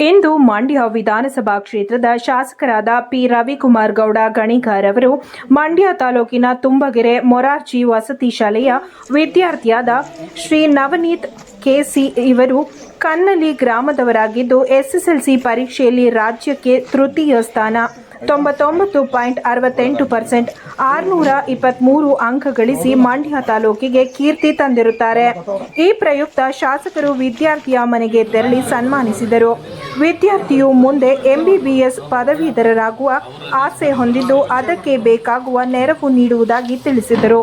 ಇಂದು ಮಂಡ್ಯ ವಿಧಾನಸಭಾ ಕ್ಷೇತ್ರದ ಶಾಸಕರಾದ ಪಿ. ರವಿಕುಮಾರ್ ಗೌಡ, ಗಣಿಗಾರ್ ಅವರು ಮಂಡ್ಯ ತಾಲೂಕಿನ ತುಂಬಗೆರೆ ಮೊರಾರ್ಜಿ ವಸತಿ ಶಾಲೆಯ ವಿದ್ಯಾರ್ಥಿಯಾದ ಶ್ರೀ ನವನೀತ್ ಕೆಸಿ ಇವರು ಕನ್ನಲಿ ಗ್ರಾಮದವರಾಗಿದ್ದು, ಎಸ್ಎಸ್ಎಲ್ಸಿ ಪರೀಕ್ಷೆಯಲ್ಲಿ ರಾಜ್ಯಕ್ಕೆ ತೃತೀಯ ಸ್ಥಾನ ತೊಂಬತ್ತೊಂಬತ್ತು ಪಾಯಿಂಟ್ ಅರವತ್ತೆಂಟು ಪರ್ಸೆಂಟ್ ಆರುನೂರ ಇಪ್ಪತ್ತ್ಮೂರು ಅಂಕ ಗಳಿಸಿ ಮಂಡ್ಯ ತಾಲೂಕಿಗೆ ಕೀರ್ತಿ ತಂದಿರುತ್ತಾರೆ. ಈ ಪ್ರಯುಕ್ತ ಶಾಸಕರು ವಿದ್ಯಾರ್ಥಿಯ ಮನೆಗೆ ತೆರಳಿ ಸನ್ಮಾನಿಸಿದರು. ವಿದ್ಯಾರ್ಥಿಯು ಮುಂದೆ ಎಂಬಿಬಿಎಸ್ ಪದವೀಧರರಾಗುವ ಆಸೆ ಹೊಂದಿದ್ದು ಅದಕ್ಕೆ ಬೇಕಾಗುವ ನೆರವು ನೀಡುವುದಾಗಿ ತಿಳಿಸಿದರು.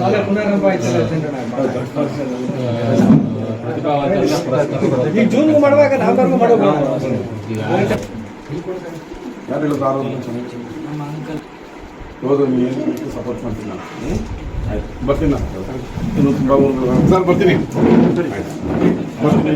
ಸಾಲ ಪುನರಾರಂಭ ಆಯ್ತಲ್ಲ ಚಂದ್ರಣ್ಣ? ಪ್ರತಿಭಾವಂತರನ್ನ ಪುರಸ್ಕರಿಸ್ತಾರೆ. ಈಗ ಜೂನ್ಗೂ ಮಾಡುವಾಗ ನವೆಂಬರ್ಗೂ ಮಾಡೋದು ಈಗ ಯಾರು ಹೇಳಿದ್ರು ಆರು ಹೌದು ನೀವು ಸಪೋರ್ಟ್ ಮಾಡ್ತೀನಿ? ಆಯ್ತು ಬರ್ತೀನಿ ತುಂಬ ಸರ್ ಬರ್ತೀನಿ ಆಯ್ತು. ಬರ್ತೀನಿ